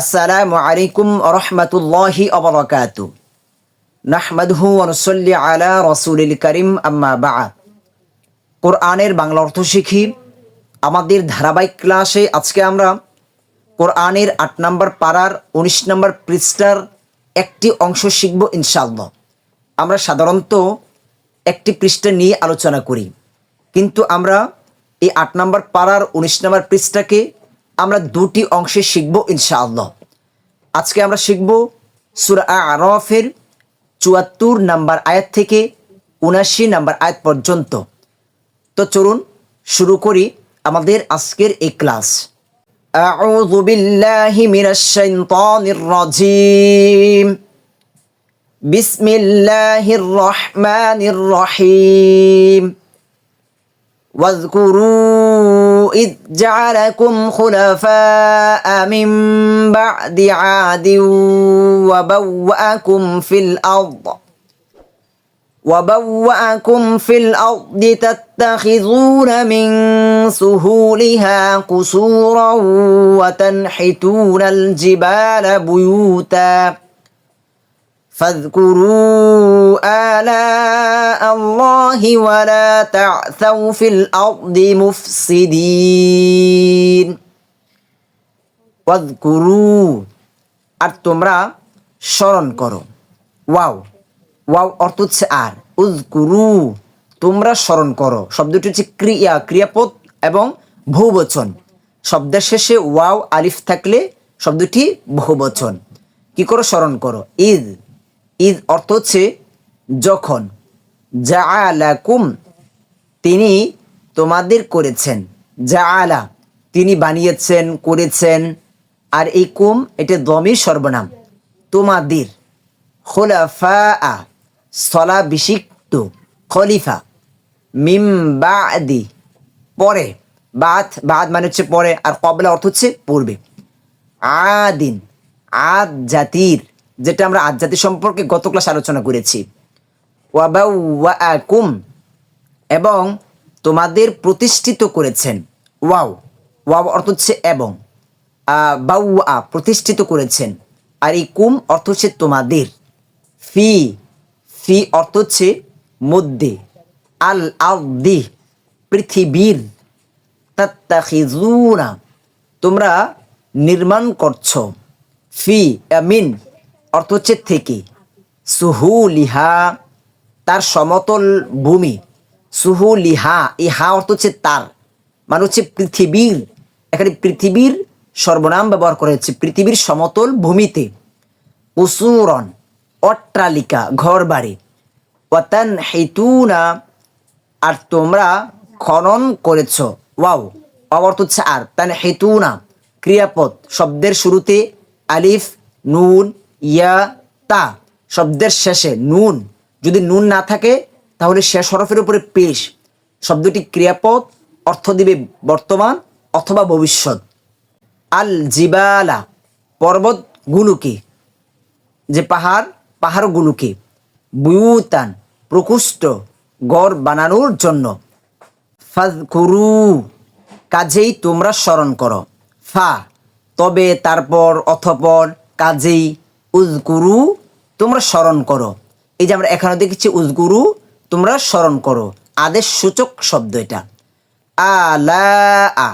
আসসালামু আলাইকুম রহমতুল্লাহি অবরকাতু নাহমাদহু অনুসল্লি আলা রসুলিল করিম, আম্মা বাআদ কোরআনের বাংলা অর্থ শিখি, আমাদের ধারাবাহিক ক্লাসে আজকে আমরা কোরআনের আট নম্বর পাড়ার উনিশ নম্বর পৃষ্ঠার একটি অংশ শিখব ইনশাআল্লাহ। আমরা সাধারণত একটি পৃষ্ঠা নিয়ে আলোচনা করি, কিন্তু আমরা এই আট নম্বর পাড়ার উনিশ নম্বর পৃষ্ঠাকে আমরা দুটি অংশে শিখব ইনশাআল্লাহ আজকে আমরা শিখব সুরা আরফের চুয়াত্তর নাম্বার আয়াত থেকে উনাশি নাম্বার আয়াত পর্যন্ত তো চলুন শুরু করি আমাদের আজকের এই ক্লাস أعوذ بالله من الشيطان الرجيم بسم الله الرحمن الرحيم واذكروا إذ جعلكم خلفاء من بعد عاد وبوأكم في الأرض وبوأكم في الأرض تتخذون من سهولها قصورا وتنحتون الجبال بيوتا. فاذكروا آلاء الله ولا تعثوا في الأرض مفسدين واذكروا আর তোমরা স্মরণ করো ওয়াও ওয়াও অর্থ হচ্ছে আর উজকুরু তোমরা স্মরণ করো শব্দটি হচ্ছে ক্রিয়া ক্রিয়াপদ এবং বহুবচন শব্দের শেষে ওয়াও আলিফ থাকলে শব্দটি বহুবচন কি করো স্মরণ করো ঈদ ঈদ অর্থ হচ্ছে যখন। যা আলাকুম তিনি তোমাদের করেছেন। যা আলা তিনি বানিয়েছেন, করেছেন। আর এই কুম, এটা দমির সর্বনাম। তোমাদের খোলাফা স্থলা বিশিক্ত খলিফা। মিম বাদি, পরে। বাদ বাদ মানে হচ্ছে পরে। আর কবলা অর্থ হচ্ছে পূর্বে। আদিন, আদ জাতির। যেটা আমরা আদ জাতি সম্পর্কে গত ক্লাস আলোচনা করেছি। ওয়াবাউয়াকুম, এবং তোমাদের প্রতিষ্ঠিত করেছেন। ওয়াও ওয়াও অর্থ হচ্ছে এবং। বাউয়া প্রতিষ্ঠিত করেছেন। আর এই কুম অর্থ হচ্ছে তোমাদের। ফি ফি অর্থ হচ্ছে মধ্যে। আল আদি পৃথিবীর। তাত্তাখিজুনা তোমরা নির্মাণ করছ। ফি মিন অর্থ হচ্ছে থেকে। সুহু লিহা তার সমতল ভূমি। সুহু লিহা এই হা অর্থ হচ্ছে তার। মানে হচ্ছে পৃথিবীর, এখানে পৃথিবীর সর্বনাম ব্যবহার করা হচ্ছে পৃথিবীর সমতল ভূমিতে। উসুরন অট্টালিকা ঘর বাড়ি ওয়াতান হেতুনা আর তোমরা খনন করেছ। ওয়াও অর্থ হচ্ছে আর। তান হেতুনা ক্রিয়াপদ, শব্দের শুরুতে আলিফ, নুন ইয়া, তা শব্দের শেষে নুন। যদি নুন না থাকে, তাহলে শেষ হরফের উপরে পেশ। শব্দটি ক্রিয়াপদ, অর্থ দিবে বর্তমান অথবা ভবিষ্যৎ। আল জিবালা পর্বতগুলোকে যে পাহাড় পাহাড়গুলোকে বুয়ুতান প্রকুষ্ট গড় বানানোর জন্য। ফাজকুরু কাজেই তোমরা স্মরণ করো। ফা, তবে তারপর, অথপর, কাজেই উজগুরু তোমরা স্মরণ করো। এই যে আমরা এখানে দেখেছি উজগুরু তোমরা স্মরণ করো। আদেশ সূচক শব্দ এটা। আলা আ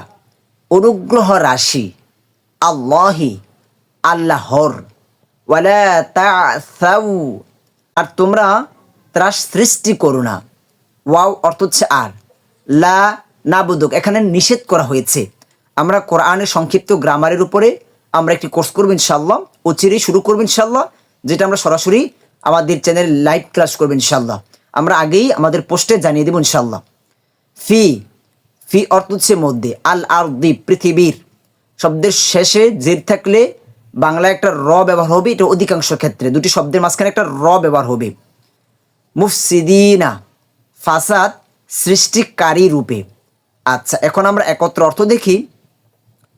অনুগ্রহ রাশি। আল্লাহি, আল্লাহর। আর তোমরা ত্রাস সৃষ্টি করো না। ওয়াও অর্থ হচ্ছে আর। লা নাবুদক এখানে নিষেধ করা হয়েছে। আমরা কোরআনের সংক্ষিপ্ত গ্রামারের উপরে আমরা একটি কোর্স করব ইনশাল্লাহ অচিরেই শুরু করব ইনশাল্লাহ যেটা আমরা সরাসরি আমাদের চ্যানেল লাইভ ক্লাস করব ইনশাল্লাহ আমরা আগেই আমাদের পোস্টে জানিয়ে দেবো ইনশাল্লাহ ফি ফি অর্থ হচ্ছে মধ্যে, আল আর দ্বীপ পৃথিবীর। শব্দের শেষে জেদ থাকলে বাংলায় একটা র ব্যবহার হবে, এটা অধিকাংশ ক্ষেত্রে। দুটি শব্দের মাঝখানে একটা র ব্যবহার হবে। মুফসিদিনা, ফাসাদ সৃষ্টিকারী রূপে। আচ্ছা এখন আমরা একত্র অর্থ দেখি।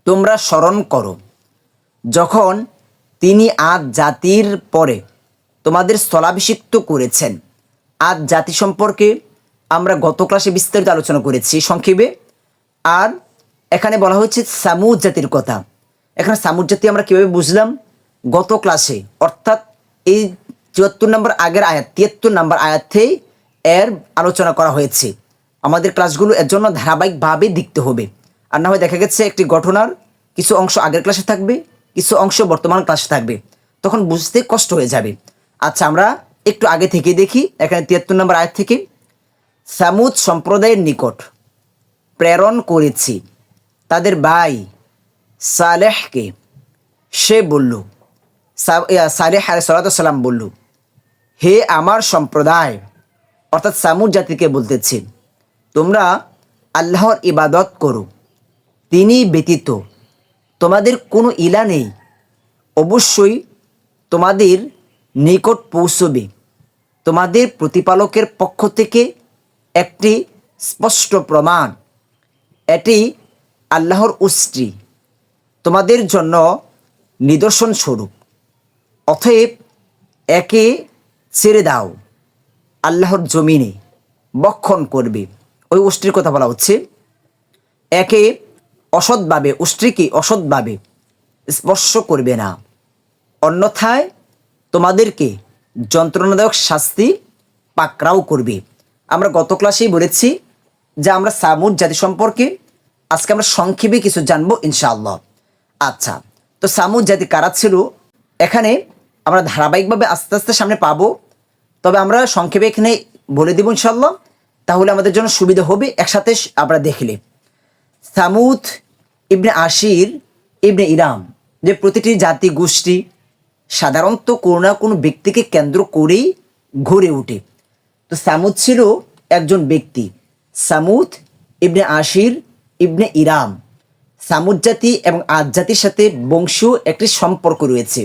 তোমরা স্মরণ করো। যখন তিনি আজ জাতির পরে তোমাদের স্থলাভিষিক্ত করেছেন, আজ জাতি সম্পর্কে আমরা গত ক্লাসে বিস্তারিত আলোচনা করেছি সংক্ষেপে। আর এখানে বলা হয়েছে সামুদ জাতির কথা। এখানে সামুদ জাতি আমরা কীভাবে বুঝলাম? গত ক্লাসে, অর্থাৎ এই চুয়াত্তর নম্বর আগের আয়াত, তিয়াত্তর নম্বর আয়াতেই এর আলোচনা করা হয়েছে। আমাদের ক্লাসগুলো এর জন্য ধারাবাহিকভাবে দেখতে হবে। আর না হয় দেখা গেছে একটি ঘটনার কিছু অংশ আগের ক্লাসে থাকবে। কিছু অংশ বর্তমান ক্লাসে থাকবে। তখন বুঝতে কষ্ট হয়ে যাবে। আচ্ছা আমরা একটু আগে থেকে দেখি, এখানে তিয়াত্তর নম্বর আয়াত থেকে। সামুদ সম্প্রদায়ের নিকট প্রেরণ করেছি। তাদের ভাই সালেহকে। সে বলল সালেহ আলাই সালাম বলল, হে আমার সম্প্রদায়, অর্থাৎ সামুদ জাতিকে বলতেছে, তোমরা আল্লাহর ইবাদত করো। তিনি ব্যতীত তোমাদের কোনো ইলা নেই। অবশ্যই তোমাদের নিকট পৌঁছবে। তোমাদের প্রতিপালকের পক্ষ থেকে একটি স্পষ্ট প্রমাণ। এটি আল্লাহর উস্ত্রি তোমাদের জন্য নিদর্শন স্বরূপ অতএব একে ছেড়ে দাও। আল্লাহর জমিনে বক্ষণ করবে। ওই উষ্টির কথা বলা হচ্ছে। একে অসৎভাবে, উষ্ট্রিকে অসৎভাবে স্পর্শ করবে না। অন্যথায় তোমাদেরকে যন্ত্রণাদায়ক শাস্তি পাকড়াও করবে। আমরা গত ক্লাসেই বলেছি যে আমরা সামুদ জাতি সম্পর্কে আজকে আমরা সংক্ষেপে কিছু জানব ইনশাআল্লাহ। আচ্ছা তো সামুদ জাতি কারা ছিল? এখানে আমরা ধারাবাহিকভাবে আস্তে আস্তে সামনে পাবো। তবে আমরা সংক্ষেপে এখানে বলে দেবো ইনশাল্লাহ তাহলে আমাদের জন্য সুবিধা হবে একসাথে আমরা দেখলে। সামুদ ইবনে আশির, ইবনে ইরাম, যে প্রতিটি জাতি, গোষ্ঠী সাধারণত কোনো না কোনো ব্যক্তিকে কেন্দ্র করেই ঘুরে ওঠে। তো সামুদ ছিল একজন ব্যক্তি। সামুদ, ইবনে আশির, ইবনে ইরাম। সামুদ জাতি এবং আদ জাতির সাথে বংশীয় একটি সম্পর্ক রয়েছে।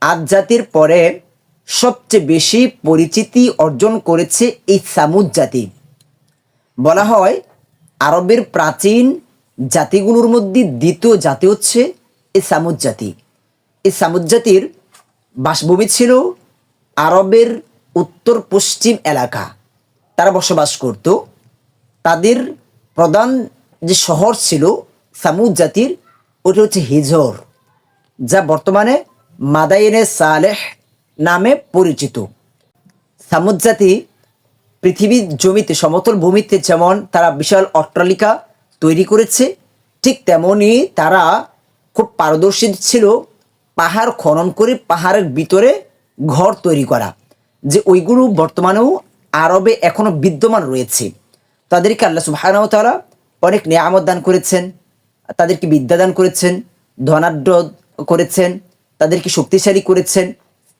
আদ জাতির পরে সবচেয়ে বেশি পরিচিতি অর্জন করেছে এই সামুদ জাতি। বলা হয়, আরবের প্রাচীন জাতিগুলোর মধ্যে দ্বিতীয় জাতি হচ্ছে এ সামুদ জাতি। এই সামুদ জাতির বাসভূমি ছিল আরবের উত্তর পশ্চিম এলাকা। তারা বসবাস করত। তাদের প্রধান যে শহর ছিল সামুদ জাতির, ওটা হচ্ছে হিজর, যা বর্তমানে মাদাইনে সালেহ নামে পরিচিত। সামুদ জাতি পৃথিবীর জমিতে, সমতল ভূমিতে যেমন তারা বিশাল অট্টালিকা তৈরি করেছে, ঠিক তেমনি তারা খুব পারদর্শী ছিল পাহাড় খনন করে পাহাড়ের ভিতরে ঘর তৈরি করা, যে ওইগুলো বর্তমানেও আরবে এখনও বিদ্যমান রয়েছে। তাদেরকে আল্লাহ সুবহানাহু তাআলা অনেক নিয়ামত দান করেছেন, তাদেরকে বিদ্যা দান করেছেন, ধনাঢ্য করেছেন, তাদেরকে শক্তিশালী করেছেন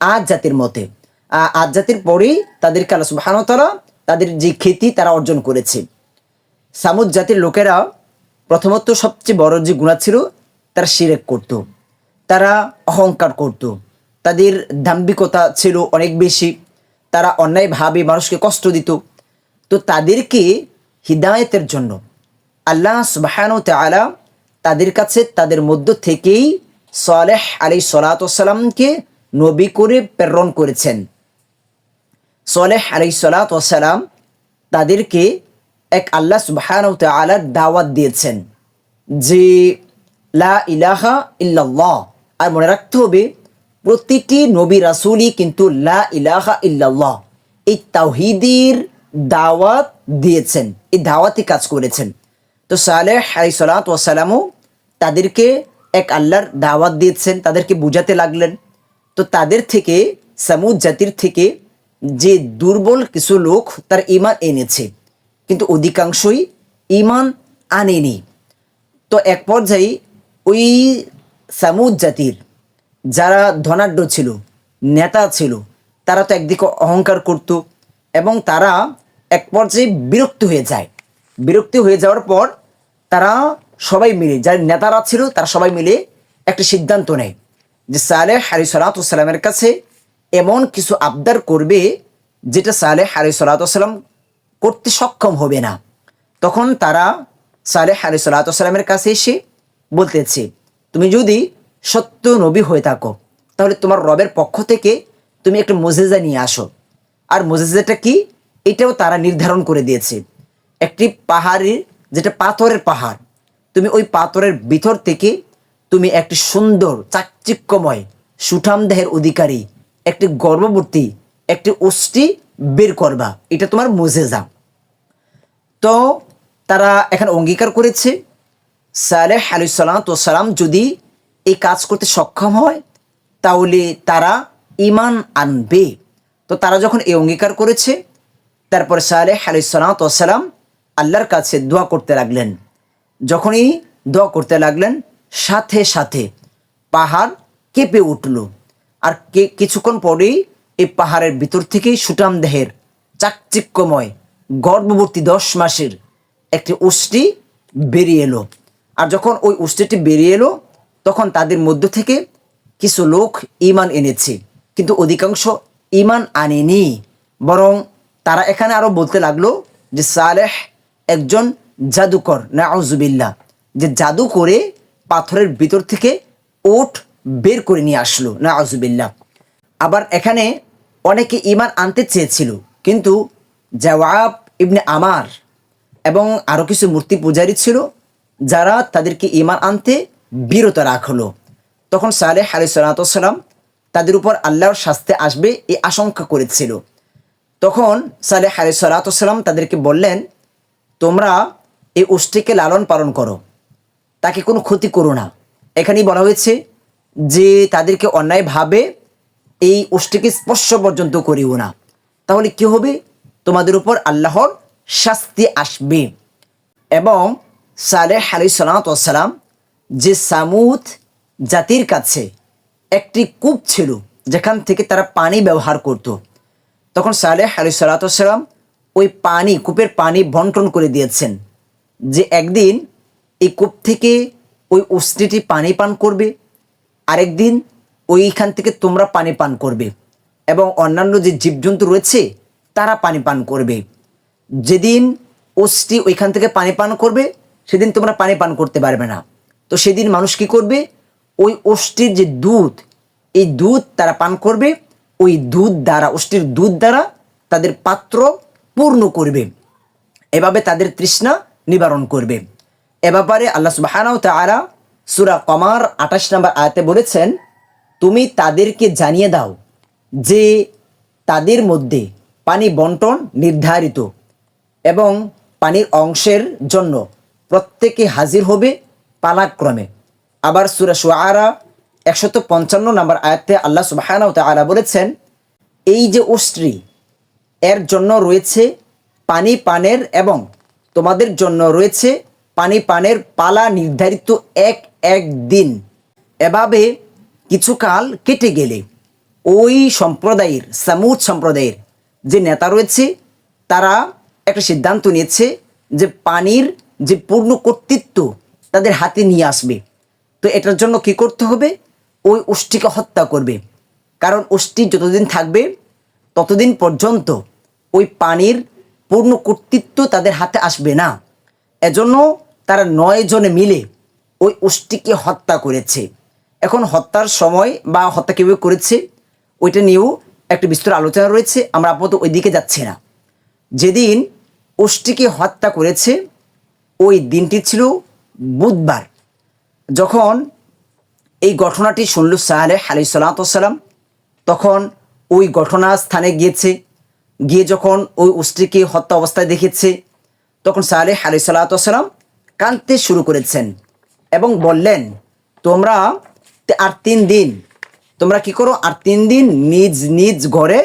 আজ জাতির মতে। আজ জাতির পরেই তাদেরকে আল্লাহ সুবহানাহু তাআলা তাদের যে খ্যাতি তারা অর্জন করেছে। সামুদ জাতির লোকেরা প্রথমত সবচেয়ে বড় যে গুণা ছিল, তারা শিরেক করত। তারা অহংকার করত। তাদের দাম্ভিকতা ছিল অনেক বেশি। তারা অন্যায়ভাবে মানুষকে কষ্ট দিত। তো তাদেরকে হিদায়তের জন্য আল্লাহ সুবাহানু তালা তাদের কাছে তাদের মধ্য থেকেই সালেহ আলী সালাতামকে নবী করে প্রেরণ করেছেন। সলেহ আলাই সালাম তাদেরকে এক আল্লাহ সুবহান দাওয়াত দিয়েছেন যে, লা ইলাহা ইল্লাল্লাহ। আর মনে রাখতে হবে, প্রতিটি নবী রাসূলই কিন্তু লা ইলাহা ইল্লাল্লাহ। এই তাওহিদের দাওয়াত দিয়েছেন, এই দাওয়াতি কাজ করেছেন। তো সালেহ আলাই সালামও তাদেরকে এক আল্লাহর দাওয়াত দিয়েছেন, তাদেরকে বুঝাতে লাগলেন। তো তাদের থেকে, সামুদ জাতির থেকে যে দুর্বল কিছু লোক তার ইমান এনেছে। কিন্তু অধিকাংশই ইমান আনেনি। তো এক পর্যায়ে ওই সামুদ জাতির যারা ধনাঢ্য ছিল, নেতা ছিল, তারা তো একদিকে অহংকার করত এবং তারা এক পর্যায়ে বিরক্ত হয়ে যায়। বিরক্তি হয়ে যাওয়ার পর তারা সবাই মিলে, যার নেতারা ছিল, তারা সবাই মিলে একটা সিদ্ধান্ত নেয় যে সালেহ আলী সালাতামের কাছে এমন কিছু আবদার করবে যেটা সালেহ আলী সালাতাম করতে সক্ষম হবে না। তখন তারা সালেহ আলী সালাতামের কাছে এসে বলতেছে, তুমি যদি সত্য নবী হয়ে থাকো, তাহলে তোমার রবের পক্ষ থেকে তুমি একটা মজেজা নিয়ে আসো। আর মজেজাটা কি? এটাও তারা নির্ধারণ করে দিয়েছে। একটি পাহাড়ের যেটা পাথরের পাহাড়, তুমি ওই পাথরের ভিতর থেকে তুমি একটি সুন্দর, চাকচিক্যময় সুঠাম দেহের অধিকারী, একটি গর্ভবতী, একটি অস্থি বের করবা। এটা তোমার মোজেজা। তো তারা এখানে অঙ্গীকার করেছে। সালেহ আলী সালাম যদি এই কাজ করতে সক্ষম হয়, তাহলে তারা ইমান আনবে। তো তারা যখন এই অঙ্গীকার করেছে, তারপর সালেহ আলী সালাম আল্লাহর কাছে দোয়া করতে লাগলেন। যখনই দোয়া করতে লাগলেন, সাথে সাথে পাহাড় কেঁপে উঠল। আর কিছুক্ষণ পরেই এই পাহাড়ের ভিতর থেকেই সুটাম দেহের চাকচিক্যময় গর্ভবর্তী দশ মাসের একটি উষ্টি বেরিয়ে এলো। আর যখন ওই উষ্টিটি বেরিয়ে এলো, তখন তাদের মধ্য থেকে কিছু লোক ইমান এনেছে। কিন্তু অধিকাংশ ইমান আনেনি। বরং তারা এখানে আরও বলতে লাগল যে, সালেহ একজন জাদুকর, নাউজুবিল্লাহ, যে জাদু করে পাথরের ভিতর থেকে ওট বের করে নিয়ে আসলো, নাউজুবিল্লাহ। আবার এখানে অনেকে ইমান আনতে চেয়েছিল, কিন্তু জওয়াব ইবনে আমার এবং আরও কিছু মূর্তি পূজারী ছিল, যারা তাদেরকে ইমান আনতে বিরত রাখল। তখন সালেহ আলি সালাতাম তাদের উপর আল্লাহর শাস্তি আসবে এই আশঙ্কা করেছিল। তখন সালেহ আলি সালাতাম তাদেরকে বললেন, তোমরা এই উষ্টিকে লালন পালন করো, তাকে কোনো ক্ষতি করো না। এখানেই বলা হয়েছে যে তাদেরকে অন্যায়ভাবে এই উষ্টিকে স্পর্শ পর্যন্ত করিও না। তাহলে কি হবে? তোমাদের উপর আল্লাহর শাস্তি আসবে। এবং সালেহ আলি সালাম যে সামুদ জাতির কাছে একটি কূপ ছিল, যেখান থেকে তারা পানি ব্যবহার করত। তখন সালেহ আলি সালাতাম ওই পানি, কূপের পানি বন্টন করে দিয়েছেন যে একদিন এই কূপ থেকে ওই উষ্টিটি পানি পান করবে, আরেকদিন ওইখান থেকে তোমরা পানি পান করবে। এবং অন্যান্য যে জীবজন্তু রয়েছে তারা পানি পান করবে। যেদিন ওষ্টি ওইখান থেকে পানি পান করবে, সেদিন তোমরা পানি পান করতে পারবে না। তো সেদিন মানুষ কি করবে? ওই ওষ্টির যে দুধ, এই দুধ তারা পান করবে, ওই দুধ দ্বারা ওষ্টির দুধ দ্বারা তাদের পাত্র পূর্ণ করবে। এভাবে তাদের তৃষ্ণা নিবারণ করবে। এ ব্যাপারে আল্লাহ সুবাহানাও তারা সুরা কমার আঠাশ নম্বর আয়াতে বলেছেন, তুমি তাদেরকে জানিয়ে দাও যে তাদের মধ্যে পানি বন্টন নির্ধারিত এবং পানির অংশের জন্য প্রত্যেকে হাজির হবে পালাক্রমে। আবার সুরা সুআরা একশত পঞ্চান্ন নম্বর আয়াতে আল্লাহ সুবাহানাও তালা বলেছেন, এই যে অস্ত্রী এর জন্য রয়েছে পানি পানের এবং তোমাদের জন্য রয়েছে পানি পানের পালা নির্ধারিত এক এক দিন। এভাবে কিছুকাল কেটে গেলে ওই সম্প্রদায়ের, সামুদ সম্প্রদায়ের যে নেতা রয়েছে, তারা একটা সিদ্ধান্ত নিয়েছে যে পানির যে পূর্ণ কর্তৃত্ব তাদের হাতে নিয়ে আসবে। তো এটার জন্য কি করতে হবে? ওই উষ্টিকে হত্যা করবে। কারণ উষ্টি যতদিন থাকবে, ততদিন পর্যন্ত ওই পানির পূর্ণ কর্তৃত্ব তাদের হাতে আসবে না। এজন্য তারা নয় জনে মিলে ওই উষ্টিকে হত্যা করেছে। এখন হত্যার সময় বা হত্যা কীভাবে করেছে, ওইটা নিয়েও একটা বিস্তর আলোচনা রয়েছে, আমরা আপাতত ওই দিকে যাচ্ছি না। যেদিন উষ্টিকে হত্যা করেছে, ওই দিনটি ছিল বুধবার। যখন এই ঘটনাটি শুনল সাহালে আলি সালাতাম তখন ওই ঘটনা স্থানে গিয়েছে। গিয়ে যখন ওই উষ্টিকে হত্যা অবস্থায় দেখেছে, তখন সালেহ আলি সাল্লাতাম কাঁদতে শুরু করেছেন এবং বললেন, তোমরা আর তিন দিন তোমরা কি করো? আর তিন দিন নিজ নিজ ঘরে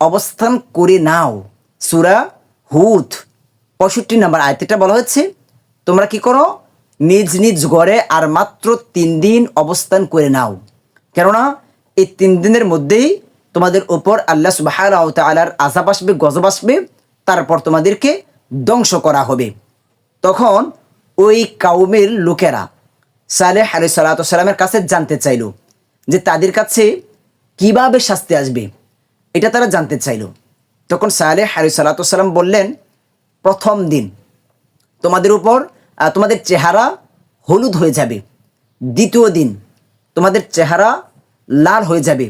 অবস্থান করে নাও। সুরা হুথ পঁয়ষট্টি নাম্বার আয়তেটা বলা হচ্ছে তোমরা কি করো? নিজ নিজ ঘরে আর মাত্র তিন দিন অবস্থান করে নাও। কেননা এই তিন দিনের মধ্যেই তোমাদের ওপর আল্লাহ সুবাহ তালার আজাব আসবে, গজব আসবে, তারপর তোমাদেরকে ধ্বংস করা হবে। তখন ওই কাউমের লোকেরা সালেহ আলি সাল্লাতামের কাছে জানতে চাইল যে তাদের কাছে কীভাবে শাস্তি আসবে, এটা তারা জানতে চাইল। তখন সালেহ আলি সাল্লাতাম বললেন, প্রথম দিন তোমাদের উপর তোমাদের চেহারা হলুদ হয়ে যাবে। দ্বিতীয় দিন তোমাদের চেহারা লাল হয়ে যাবে।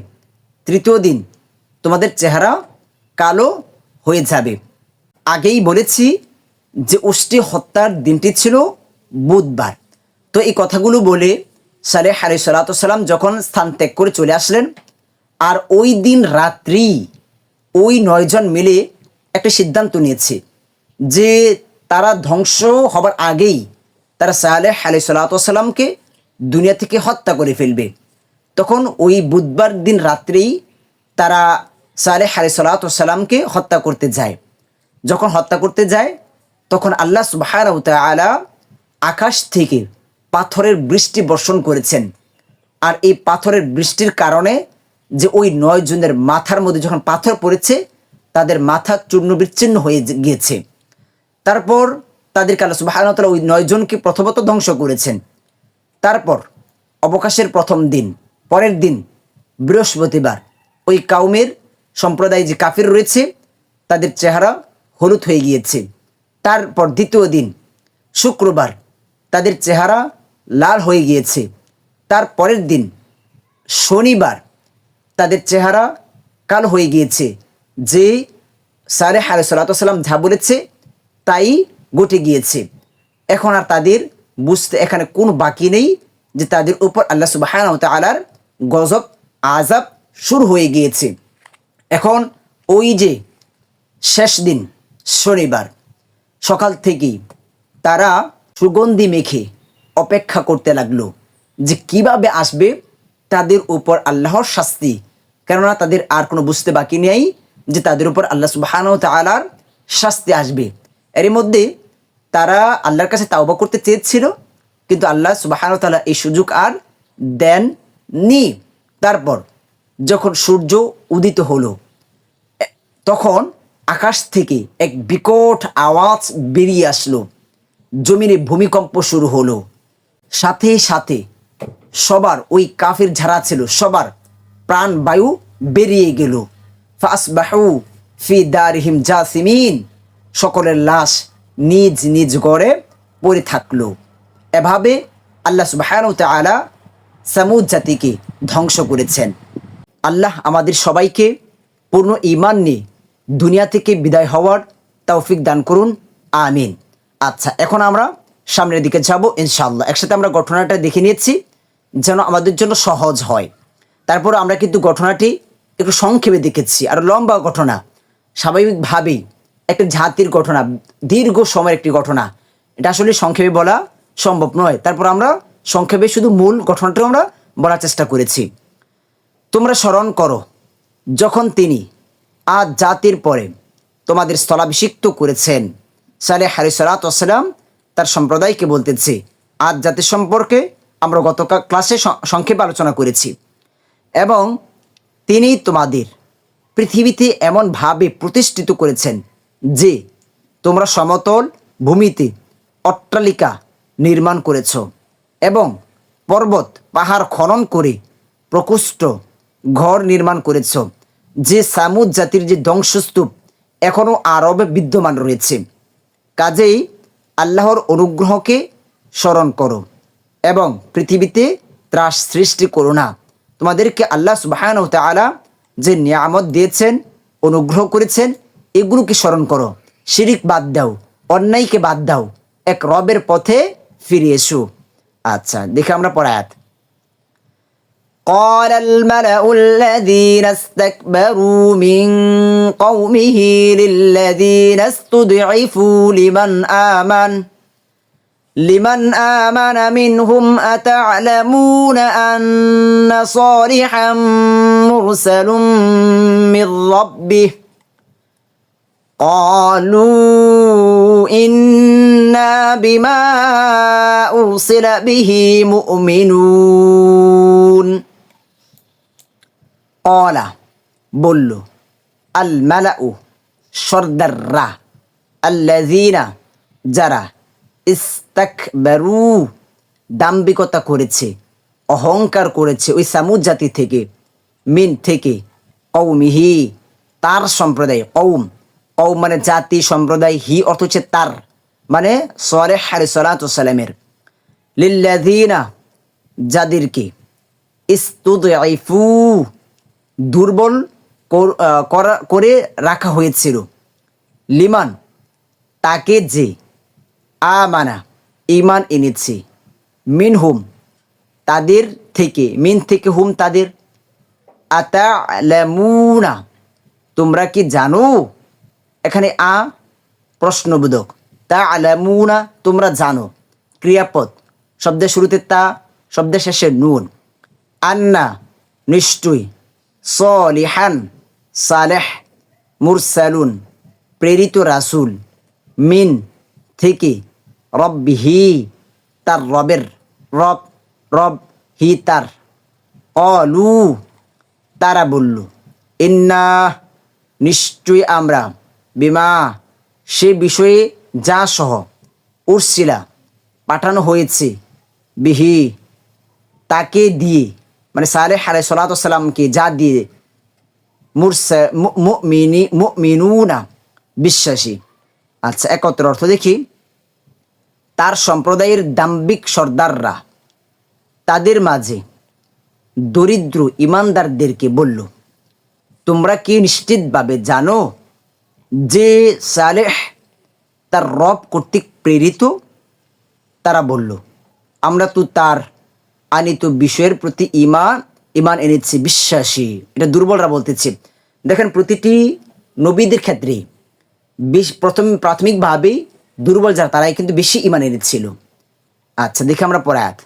তৃতীয় দিন তোমাদের চেহারা কালো হয়ে যাবে। আগেই বলেছি যে উষ্টি হত্যার দিনটি ছিল বুধবার। তো এই কথাগুলো বলে সালেহ আলি সাল্লাম যখন স্থান ত্যাগ করে চলে আসলেন, আর ওই দিন রাত্রি ওই নয়জন মিলে একটা সিদ্ধান্ত নিয়েছে যে তারা ধ্বংস হবার আগেই তারা সালেহ আলি সাল্লাতামকে দুনিয়া থেকে হত্যা করে ফেলবে। তখন ওই বুধবার দিন রাত্রেই তারা সালেহ আলি সাল্লাতামকে হত্যা করতে যায়। যখন হত্যা করতে যায়, তখন আল্লাহ সুবাহ আকাশ থেকে পাথরের বৃষ্টি বর্ষণ করেছেন। আর এই পাথরের বৃষ্টির কারণে যে ওই নয় জনের মাথার মধ্যে যখন পাথর পড়েছে, তাদের মাথা চূর্ণ বিচ্ছিন্ন হয়ে গিয়েছে। তারপর তাদেরকে আল্লাহ সুবাহানতালা ওই নয়জনকে প্রথমত ধ্বংস করেছেন। তারপর অবকাশের প্রথম দিন, পরের দিন, বৃহস্পতিবার, ওই কাউমের সম্প্রদায় যে কাফির রয়েছে, তাদের চেহারা হলুদ হয়ে গিয়েছে। তারপর দ্বিতীয় দিন, শুক্রবার, তাদের চেহারা লাল হয়ে গিয়েছে। তার পরের দিন শনিবার তাদের চেহারা কালো হয়ে গিয়েছে। যে সারে আলাই সাল্লাম যা বলেছে তাই ঘটে গিয়েছে। এখন আর তাদের বুঝতে এখানে কোনো বাকি নেই যে তাদের উপর আল্লাহ সুবাহান তালার গজব আজাব শুরু হয়ে গিয়েছে। এখন ওই যে শেষ দিন শনিবার, সকাল থেকেই তারা সুগন্ধি মেখে অপেক্ষা করতে লাগল যে কীভাবে আসবে তাদের উপর আল্লাহর শাস্তি। কেননা তাদের আর কোনো বুঝতে বাকি নেই যে তাদের উপর আল্লাহ সুবাহান তালার শাস্তি আসবে। এর মধ্যে তারা আল্লাহর কাছে তাওবা করতে চেয়েছিল, কিন্তু আল্লাহ সুবাহান তালা এই সুযোগ আর দেন নি তারপর যখন সূর্য উদিত হলো তখন আকাশ থেকে এক বিকট আওয়াজ বেরিয়ে আসলো। জমিনে ভূমিকম্প শুরু হলো। সাথে সাথে সবার ওই কাফের ঝাড়া ছিল, সবার প্রাণ বায়ু বেরিয়ে গেল। ফাসবাহু ফি দারহিম জাসিমিন, সকলের লাশ নিজ নিজ গড়ে পড়ে থাকল। এভাবে আল্লাহ সুবাহান তালা সামুদ জাতিকে ধ্বংস করেছেন। আল্লাহ আমাদের সবাইকে পূর্ণ ইমান নিয়ে দুনিয়া থেকে বিদায় হওয়ার তৌফিক দান করুন, আমিন। আচ্ছা এখন আমরা সামনের দিকে যাব, ইনশাআল্লাহ। একসাথে আমরা ঘটনাটা দেখে নিয়েছি, যেন আমাদের জন্য সহজ হয়। তারপর আমরা কিন্তু ঘটনাটি একটু সংক্ষেপে দেখেছি, আর লম্বা ঘটনা। স্বাভাবিকভাবেই একটা জাতির ঘটনা, দীর্ঘ সময়ের একটি ঘটনা। এটা আসলে সংক্ষেপে বলা সম্ভব নয়। তারপর আমরা সংক্ষেপে শুধু মূল ঘটনাটা আমরা বলার চেষ্টা করেছি। তোমরা স্মরণ করো, যখন তিনি আজ জাতির পরে তোমাদের স্থলাভিষিক্ত করেছেন সালে হারি সালাতাম তার সম্প্রদায়কে বলতেছে, আজ জাতির সম্পর্কে আমরা গত ক্লাসে সংক্ষেপে আলোচনা করেছি এবং তিনি তোমাদের পৃথিবীতে এমনভাবে প্রতিষ্ঠিত করেছেন যে তোমরা সমতল ভূমিতে অট্টালিকা নির্মাণ করেছ এবং পর্বত পাহাড় খনন করে প্রকোষ্ঠ ঘর নির্মাণ করেছ। যে সামুদ জাতির যে ধ্বংসস্তূপ এখনও আরবে বিদ্যমান রয়েছে। কাজেই আল্লাহর অনুগ্রহকে স্মরণ করো এবং পৃথিবীতে ত্রাস সৃষ্টি করো না। তোমাদেরকে আল্লাহ সুবাহান তালা যে নিয়ামত দিয়েছেন, অনুগ্রহ করেছেন, এগুলোকে স্মরণ করো। শিরিক বাদ দাও, অন্যায়কে বাদ দাও, এক রবের পথে ফিরে এসো। আচ্ছা দেখে আমরা পড়ায়াত قال الملأ الذين استكبروا من قومه للذين استضعفوا لمن آمن؟ لمن آمن منهم أتعلمون أن صالحا مرسل من ربه؟ قالوا إنا بما أرسل به مؤمنون. অলা বলল আল মালা মালাউ সর্দাররা আল্লাজিনা যারা ইস্তাকবারু দাম্বিকতা করেছে, অহংকার করেছে ওই সামুদ জাতি থেকে, মিন থেকে কৌমিহি তার সম্প্রদায় কৌম কৌম মানে জাতি সম্প্রদায় হি অর্থ হচ্ছে তার মানে সরে হারে সালাতামের লিল্লাদিনা যাদেরকে ইস্তুদ দুর্বল করা- করে রাখা হয়েছিল। লিমান, তাকে যে আমানা ইমান এনেছে, মিনহুম, তাদের থেকে, মিন থেকে হুম তাদের। আতালামুনা, তোমরা কি জানো? এখানে আ প্রশ্নবোধক। তা আলামুনা তোমরা জানো। ক্রিয়াপদ, শব্দের শুরুতে তা, শব্দের শেষে নুন। আন্না, নিশ্চয়ই। সলিহান, সালেহ, মুরসালুন, প্রেরিত রাসুল, মিন থেকে রব রব্বিহি, তার রবের রব রব হি তার। অলু তারা বলল, ইন্না, নিশ্চয়ই আমরা, বিমা, সে বিষয়ে যা সহ উর্সিলা পাঠানো হয়েছে, বিহি, তাকে দিয়ে মানে সালেহ আলাই সালাতামকে যা দিয়ে বিশ্বাসী। আচ্ছা একত্র অর্থ দেখি। তার সম্প্রদায়ের দাম্বিক সর্দাররা তাদের মাঝে দরিদ্র ইমানদারদেরকে বলল, তোমরা কি নিশ্চিতভাবে জানো যে সালেহ তার রব কর্তৃক প্রেরিত? তারা বলল, আমরা তো তার আনিত বিষয়ের প্রতি ইমান ইমান এনেছি বিশ্বাসী এটা দুর্বলরা বলতেছে দেখেন প্রতিটি নবীদের ক্ষেত্রে বেশ প্রথম প্রাথমিকভাবেই দুর্বল যারা তারাই কিন্তু বেশি ইমান এনেছিল আচ্ছা দেখে আমরা পরে আয়াত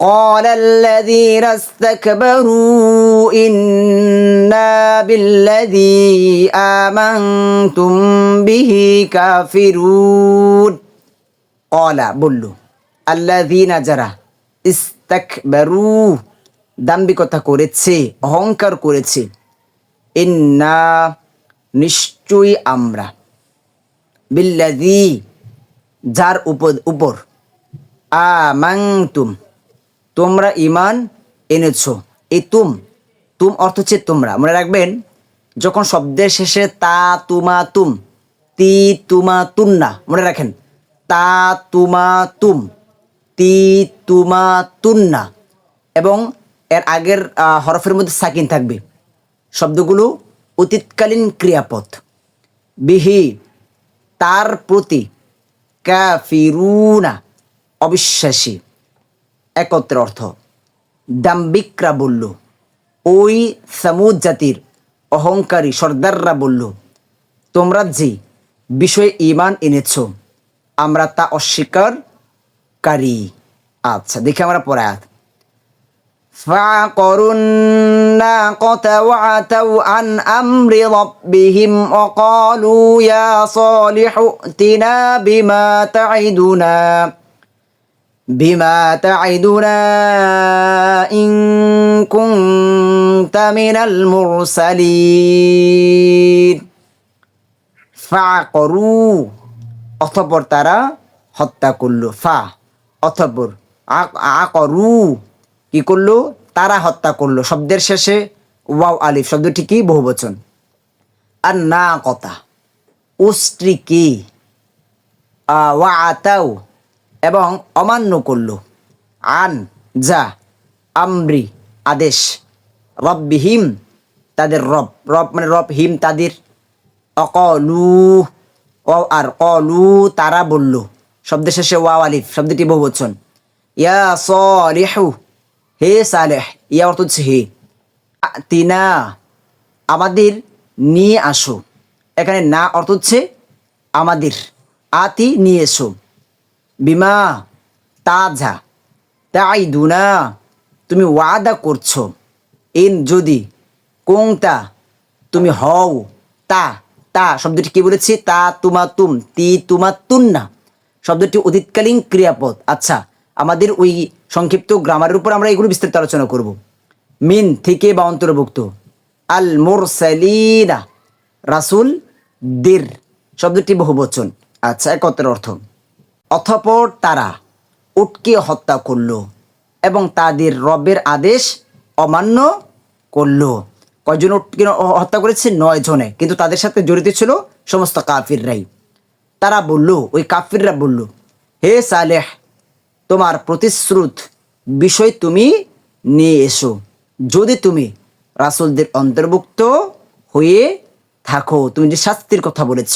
قال الذين استكبروا إنا بالذي آمنتم به كافرون قال বলল الذين যারা ইস্তাকবারু, দাম্ভিকতা করেছে, অহংকার করেছে। ইন্না নিশ্চয়ই আমরা। বিল্লাদি যার উপর উপর। আমাংতুম তোমরা ইমান এনেছো। এই তুম তুম অর্থ হচ্ছে তোমরা। মনে রাখবেন, যখন শব্দের শেষে তা তুমা তুম, তি তুমা তুন্না, মনে রাখেন। তা তুমা তুম। তি তুমা তুন্না এবং এর আগের হরফের মধ্যে সাকিন থাকবে। শব্দগুলো অতীতকালীন ক্রিয়াপথ। বিহি, তার প্রতি কাফিরুনা, অবিশ্বাসী। একত্র অর্থ, দাম্বিকরা বলল, ওই সামুদ জাতির অহংকারী সর্দাররা বলল, তোমরা যে বিষয়ে ইমান এনেছ, আমরা তা অস্বীকারী আচ্ছা দেখে আমরা পরে আয়াত فعقروا الناقة وعتوا عن أمر ربهم وقالوا يا صالح ائتنا بما تعدنا بما تعدنا إن كنت من المرسلين فعقروا অতঃপর তারা হত্যা করলো ফা আ- আকরু কি করল? তারা হত্যা করল। শব্দের শেষে ওয়াও আলিফ, শব্দটি কি? বহুবচন। আর না কথা উস্ত্রি কি? ওয়া আতাও এবং অমান্য করল। আন, যা, আমরি, আদেশ। রব্বিহিম, তাদের রব। রব মানে রব, হিম, তাদের। অকলু আর কলু, তারা বলল। শব্দের শেষে ওয়াও আলিফ, শব্দটি বহুবচন। ইয়া সলিহু, হে সালেহ, ইয়া অর্থ হচ্ছে হে। তিনা আমাদের নিয়ে আসো। এখানে না অর্থ হচ্ছে আমাদের। আতি, নিয়ে এসো। বিমা, তাজা। তাই দুনা তুমি ওয়াদা করছ। ইন, যদি। কোংতা, তুমি হও। তা তা, শব্দটি কি বলেছি? তা তুমা তুম তি তুমা তুন্না শব্দটি অতীতকালীন ক্রিয়াপদ। আচ্ছা আমাদের ওই সংক্ষিপ্ত গ্রামারের উপর আমরা এগুলো বিস্তারিত আলোচনা করব। মিন থেকে বা অন্তর্ভুক্ত। আল মোর মোরসালিনা, রাসুল দের, শব্দটি বহুবচন। আচ্ছা একত্রের অর্থ, অথপর তারা উটকে হত্যা করল এবং তাদের রবের আদেশ অমান্য করল। কয়জন উটকে হত্যা করেছে? নয় জনে কিন্তু তাদের সাথে জড়িত ছিল সমস্ত কাফিররাই। তারা বলল ওই কাফিররা বলল হে সালেহ তোমার প্রতিশ্রুত বিষয় তুমি নিয়ে এসো যদি তুমি রাসুলদের অন্তর্ভুক্ত হয়ে থাকো তুমি যে শাস্তির কথা বলেছ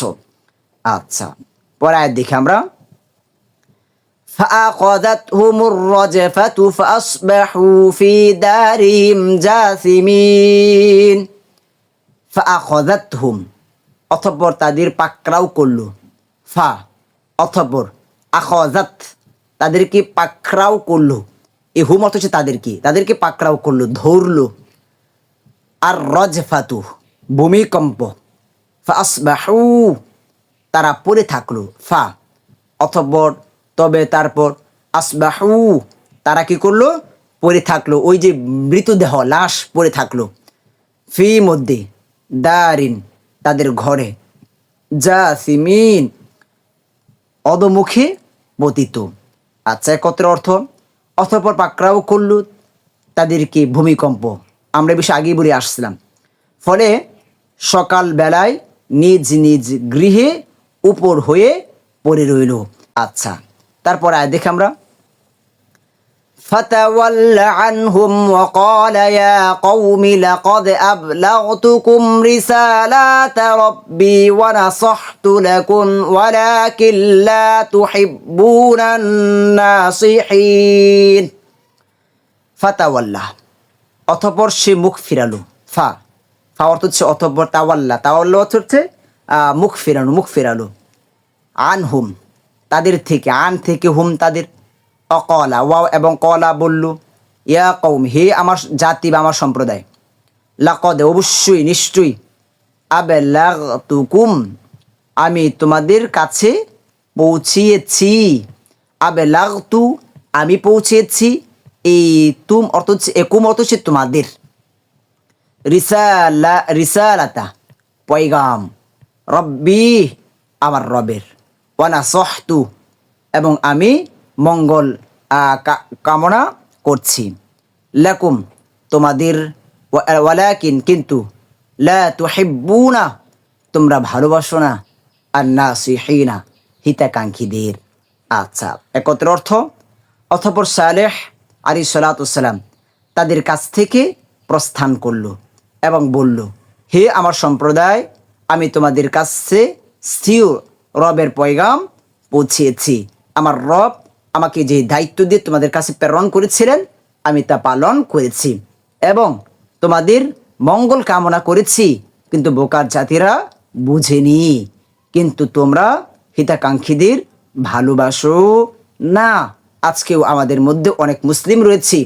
আচ্ছা পরে আয়াত দেখি আমরা فأخذتهم الرجفة فأصبحوا في دارهم جاثمين فأخذتهم অতঃপর তাদের পাকড়াও করলো ফা অতঃপর আখজাত, তাদেরকে পাকড়াও করল। এ হুম অর্থ হচ্ছে তাদেরকে তাদেরকে পাকড়াও করল, ধরলো। আর রজ ফাতু ভূমিকম্প তারা পড়ে থাকল, ফা, অথবর, তবে তারপর আসবাহু, তারা কি করল? পড়ে থাকল, ওই যে মৃতদেহ, লাশ পড়ে থাকল। ফি মধ্যে, দারিন, তাদের ঘরে। যা সিমিন অদমুখে পতিত আচ্ছা একত্রে অর্থ অথপর পাকড়াও করল তাদেরকে ভূমিকম্প? আমরা বেশি আগেই বলে আসছিলাম। ফলে সকাল বেলায় নিজ নিজ গৃহে উপর হয়ে পড়ে রইল। আচ্ছা তারপর আয় দেখে আমরা فتول عنهم وقال يا قوم لقد أبلغتكم رسالات ربي ونصحت لكم ولكن لا تحبون الناصحين ফাতাওয়াল্লা অথপর সে মুখ ফিরালো ফা ফা অর্থ হচ্ছে অথপর তাওয়াল্লা তাওয়াল্লা অর্থ হচ্ছে আহ, মুখ ফেরানো মুখ ফেরালো আন হুম তাদের থেকে আন থেকে হুম তাদের অকলা, ওয়াও এবং কলা বলল, ইয়া কৌম হে আমার জাতি বা আমার সম্প্রদায়, লাকদ অবশ্যই, নিশ্চয়ই আবে তুকুম আমি তোমাদের কাছে পৌঁছিয়েছি আবে তু আমি পৌঁছেছি এই তুম অর্থ হচ্ছে, একুম অর্থ হচ্ছে তোমাদের, রিসালা, রিসালাতা, পয়গাম, রব্বি, আমার রবের ওয়ানা সহতু এবং আমি মঙ্গল কামনা করছি। লাকুম তোমাদের, ওয়া- ওয়ালাকিন, কিন্তু লা তোমরা ভালোবাসো না। আর না সিহিনা হিতাকাঙ্ক্ষীদের আচ্ছা একত্র অর্থ, অথপর সালেহ আলী সালাতাম তাদের কাছ থেকে প্রস্থান করল এবং বলল, হে আমার সম্প্রদায়, আমি তোমাদের কাছে স্থির রবের পয়গাম পৌঁছিয়েছি আমার রব আমাকে যে দায়িত্ব দিয়ে তোমাদের কাছে প্রেরণ করেছিলেন, আমি তা পালন করেছি এবং তোমাদের মঙ্গল কামনা করেছি, কিন্তু বোকার জাতিরা বুঝেনি। কিন্তু তোমরা হিতাকাঙ্ক্ষীদের ভালোবাসো না। আজকেও আমাদের মধ্যে অনেক মুসলিম রয়েছে,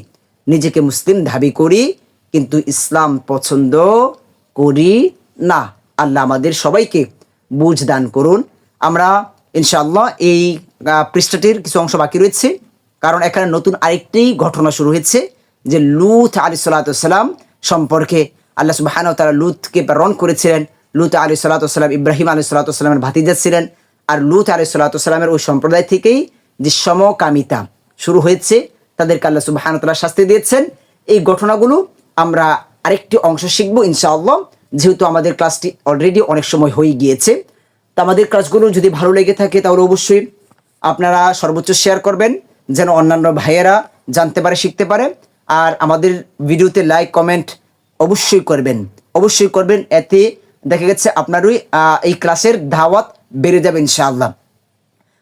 নিজেকে মুসলিম দাবি করি, কিন্তু ইসলাম পছন্দ করি না। আল্লাহ আমাদের সবাইকে বুঝ দান করুন। আমরা ইনশাআল্লাহ এই পৃষ্ঠাটির কিছু অংশ বাকি রয়েছে। কারণ এখানে নতুন আরেকটি ঘটনা শুরু হয়েছে, যে লুথ আলী সাল্লাতাম সম্পর্কে আল্লাহ সুবাহান তারা লুথকে প্রেরণ করেছিলেন। লুত আলী সাল্লাতাম ইব্রাহিম আলী সাল্লাতামের ভাতিজা ছিলেন। আর লুত আলী সাল্লাতামের ওই সম্প্রদায় থেকেই যে সমকামিতা শুরু হয়েছে, তাদেরকে আল্লাহ সুবাহান তালা শাস্তি দিয়েছেন। এই ঘটনাগুলো আমরা আরেকটি অংশ শিখব ইনশাআল্লাহ, যেহেতু আমাদের ক্লাসটি অলরেডি অনেক সময় হয়ে গিয়েছে। তো আমাদের ক্লাসগুলো যদি ভালো লেগে থাকে, তাহলে অবশ্যই আপনারা সর্বোচ্চ শেয়ার করবেন, যেন অন্যান্য ভাইয়েরা জানতে পারে, শিখতে পারে। আর আমাদের ভিডিওতে লাইক কমেন্ট অবশ্যই করবেন। অবশ্যই করবেন, এতে দেখা গেছে আপনারই এই ক্লাসের ধাওয়াত বেড়ে যাবে ইনশাআল্লাহ।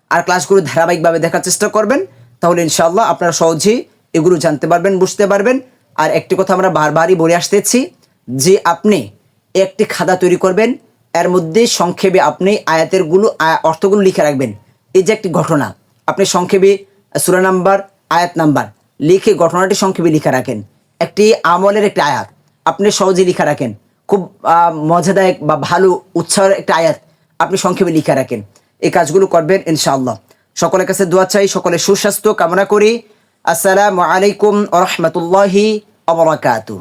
আর ক্লাসগুলো ধারাবাহিকভাবে দেখার চেষ্টা করবেন, তাহলে ইনশাআল্লাহ আপনারা সহজেই এগুলো জানতে পারবেন, বুঝতে পারবেন। আর একটি কথা আমরা বারবারই বলে আসতেছি, যে আপনি একটি খাতা তৈরি করবেন, এর মধ্যে সংক্ষেপে আপনি আয়াতেরগুলো আয়া- অর্থগুলো লিখে রাখবেন। এই যে একটি ঘটনা, আপনি সংক্ষেপে সুরা নাম্বার, আয়াত নাম্বার লিখে ঘটনাটি সংক্ষেপে লিখে রাখেন। একটি আমলের একটি আয়াত, আপনি সহজে লিখে রাখেন। খুব মজাদায়ক বা ভালো, উৎসাহের একটা আয়াত আপনি সংক্ষেপে লিখে রাখেন। এই কাজগুলো করবেন ইনশাআল্লাহ। সকলের কাছে দোয়া চাই, সকলের সুস্বাস্থ্য কামনা করি। আসসালামু আলাইকুম রহমতুল্লাহি অবরাকাতু